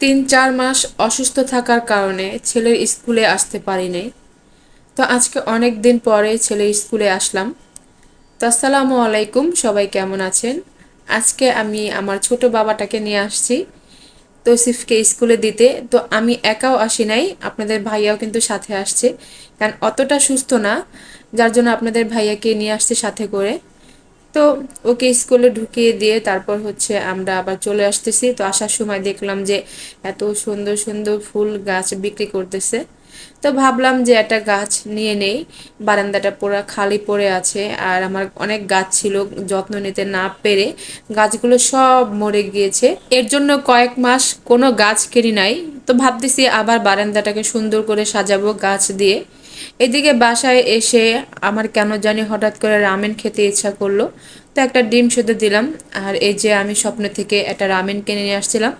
তিন চার মাস অসুস্থ থাকার কারণে ছেলের স্কুলে আসতে পারি নাই তো আজকে অনেক দিন পরে ছেলের স্কুলে আসলাম। তো আসসালামু আলাইকুম, সবাই কেমন আছেন? আজকে আমি আমার ছোট বাবাটাকে নিয়ে আসছি তৌসিফকে স্কুলে দিতে। তো আমি একাও আসি নাই, আপনাদের ভাইয়াও কিন্তু সাথে আসছে। কারণ অতটা সুস্থ না, যার জন্য আপনাদের ভাইয়াকে নিয়ে আসছে সাথে করে। তো ওকে স্কুলে ঢুকিয়ে দিয়ে তারপর হচ্ছে আমরা আবার চলে আসতেছি। তো আসার সময় দেখলাম যে এত সুন্দর সুন্দর ফুল গাছ বিক্রি করতেছে। তো ভাবলাম যে একটা গাছ নিয়ে নেই, বারান্দাটা পুরো খালি পড়ে আছে আর আমার অনেক গাছ ছিল, যত্ন নিতে না পেরে গাছগুলো সব মরে গিয়েছে। এর জন্য কয়েক মাস কোনো গাছ কিনি নাই। তো ভাবতেছি আবার বারান্দাটাকে সুন্দর করে সাজাবো গাছ দিয়ে। এদিকে বাসায় এসে আমার কেন জানি হঠাৎ করে রামেন খেতে ইচ্ছা করল। তো একটা ডিম শুধু দিলাম, আর এই যে আমি স্বপ্ন থেকে একটা রামেন কিনে নিয়ে আসছিলাম।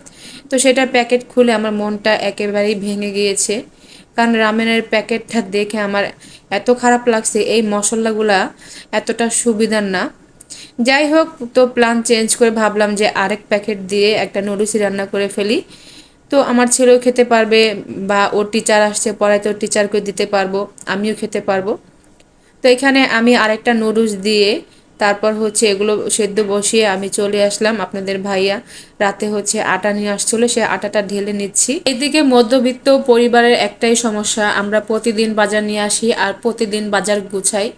তো সেটার প্যাকেট খুলে আমার মনটা একেবারেই ভেঙে গিয়েছে। কারণ রামেনের প্যাকেটটা দেখে আমার এত খারাপ লাগছে, এই মশলাগুলা এতটা সুবিধার না। যাই হোক, তো প্ল্যান চেঞ্জ করে ভাবলাম যে আরেক প্যাকেট দিয়ে একটা নুডলসই রান্না করে ফেলি। তো আমার ছেলেও খেতে পারবে বা ওর টিচার আসছে পড়াইতে ওর টিচারকে দিতে পারব, আমিও খেতে পারব। তো এখানে আমি আরেকটা নুডলস দিয়ে তারপর হচ্ছে এগুলো সেদ্ধ বসিয়ে আমি চলে আসলাম আপনাদের ভাইয়া। রাতে হচ্ছে আটা নিয়ে আসছিল, সে আটাটা ঢেলে নিচ্ছি। এদিকে মধ্যবিত্ত পরিবারের একটাই সমস্যা, আমরা প্রতিদিন বাজার নিয়ে আসি আর প্রতিদিন বাজার গুছাই।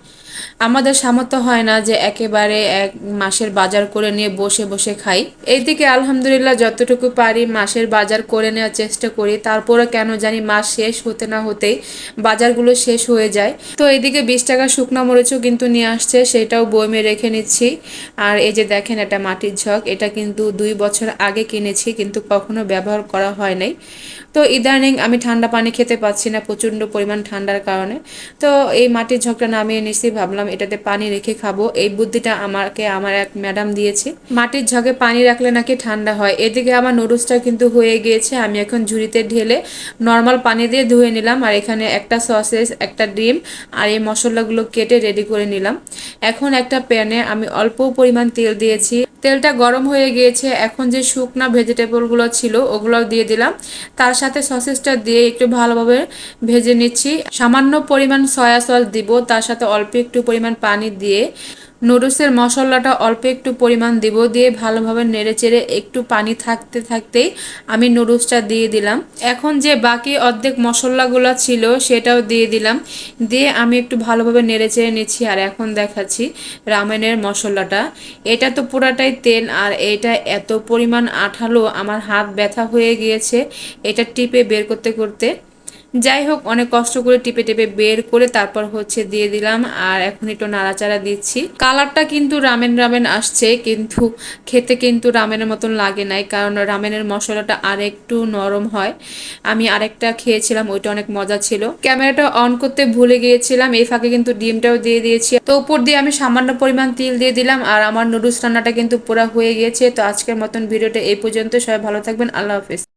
আমাদের সামর্থ্য হয় না যে একেবারে এক মাসের বাজার করে নিয়ে বসে বসে খাই। এইদিকে আলহামদুলিল্লাহ যতটুকু পারি মাসের বাজার করে নেওয়ার চেষ্টা করি তারপরে কেন জানি মাস শেষ হতে না হতেই বাজারগুলো শেষ হয়ে যায়। তো এইদিকে বিশ টাকা শুকনো মরিচও কিন্তু নিয়ে আসছে, সেটাও বইমে রেখে নিচ্ছি। আর এই যে দেখেন এটা মাটির ঝক, এটা কিন্তু দুই বছর আগে কিনেছি, কিন্তু কখনো ব্যবহার করা হয় নাই। তো ইদানিং আমি ঠান্ডা পানি খেতে পাচ্ছি না, প্রচণ্ড পরিমাণ ঠান্ডার কারণে। তো এই মাটির ঝকটা নামিয়ে নিছি ভাবলাম এটাতে পানি রেখে খাব। এই বুদ্ধিটা আমাকে, আমার এক ম্যাডাম দিয়েছে। মাটির ঝকে পানি রাখলে নাকি ঠান্ডা হয়। এদিকে আমার নুডলসটা কিন্তু হয়ে গিয়েছে। আমি এখন ঝুড়িতে ঢেলে নর্মাল পানি দিয়ে ধুয়ে নিলাম। আর এখানে একটা সসেস, একটা ডিম আর এই মশলাগুলো কেটে রেডি করে নিলাম। এখন একটা প্যানে আমি অল্প পরিমাণ তেল দিয়েছি। তেলটা গরম হয়ে গিয়েছে। এখন যে শুকনা ভেজিটেবলগুলো ছিল ওগুলো দিয়ে দিলাম। তার সাথে সসেসটা দিয়ে একটু ভালোভাবে ভেজে নিচ্ছি। সামান্য পরিমাণ সয়া সস দিব। তার সাথে অল্প পরিমাণ পানি দিয়ে নুডলসের মশলাটা অল্প একটু পরিমাণ দিব দিয়ে ভালোভাবে নেড়ে চেড়ে একটু পানি থাকতে থাকতেই আমি নুডলসটা দিয়ে দিলাম। এখন যে বাকি অর্ধেক মশলাগুলো ছিল সেটাও দিয়ে দিলাম। দিয়ে আমি একটু ভালোভাবে নেড়ে চেড়ে নিচ্ছি আর এখন দেখাচ্ছি রামেনের মশলাটা। এটা তো পুরাটাই তেল আর এটা এত পরিমাণ আঠালো, আমার হাত ব্যথা হয়ে গিয়েছে। এটা টিপে বের করতে করতে যাই হোক অনেক কষ্ট করে টিপে টিপে বের করে তারপর হচ্ছে দিয়ে দিলাম আর এখন একটু নাড়াচাড়া দিচ্ছি। কালারটা কিন্তু রামেন রামেন আসছে, কিন্তু খেতে কিন্তু রামেনের মতন লাগে নাই, কারণ রামেনের মশলাটা আর একটু নরম হয়। আমি আরেকটা খেয়েছিলাম, ওইটা অনেক মজা ছিল। ক্যামেরাটা অন করতে ভুলে গিয়েছিলাম, এই ফাঁকে কিন্তু ডিমটাও দিয়ে দিয়েছি। তো উপর দিয়ে আমি সামান্য পরিমাণ তিল দিয়ে দিলাম আর আমার নুডলস রান্নাটা কিন্তু পুরো হয়ে গিয়েছে। তো আজকের মতন ভিডিওটা এই পর্যন্ত সবাই ভালো থাকবেন, আল্লাহ হাফিজ।